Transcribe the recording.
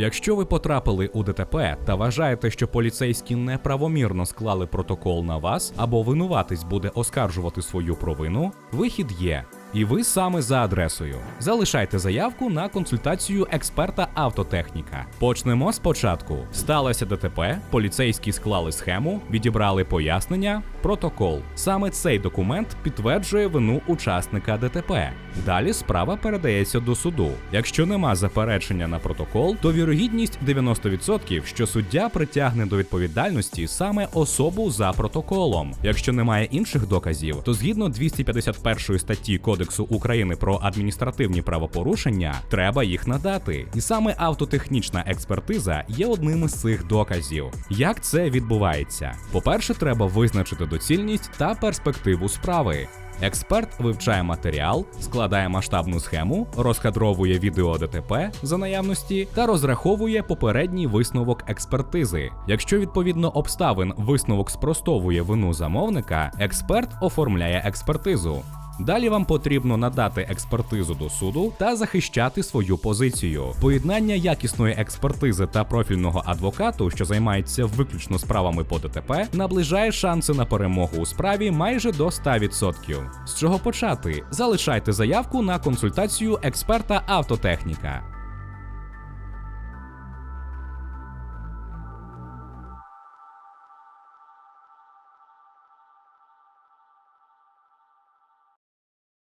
Якщо ви потрапили у ДТП та вважаєте, що поліцейські неправомірно склали протокол на вас або винуватись буде оскаржувати свою провину, вихід є. І ви саме за адресою. Залишайте заявку на консультацію експерта автотехніка. Почнемо спочатку. Сталося ДТП, поліцейські склали схему, відібрали пояснення, протокол. Саме цей документ підтверджує вину учасника ДТП. Далі справа передається до суду. Якщо нема заперечення на протокол, то вірогідність 90%, що суддя притягне до відповідальності саме особу за протоколом. Якщо немає інших доказів, то згідно 251 статті Кодексу України про адміністративні правопорушення, треба їх надати. І саме автотехнічна експертиза є одним із цих доказів. Як це відбувається? По-перше, треба визначити доцільність та перспективу справи. Експерт вивчає матеріал, складає масштабну схему, розкадровує відео ДТП за наявності та розраховує попередній висновок експертизи. Якщо відповідно обставин висновок спростовує вину замовника, експерт оформляє експертизу. Далі вам потрібно надати експертизу до суду та захищати свою позицію. Поєднання якісної експертизи та профільного адвокату, що займається виключно справами по ДТП, наближає шанси на перемогу у справі майже до 100%. З чого почати? Залишайте заявку на консультацію експерта автотехніка.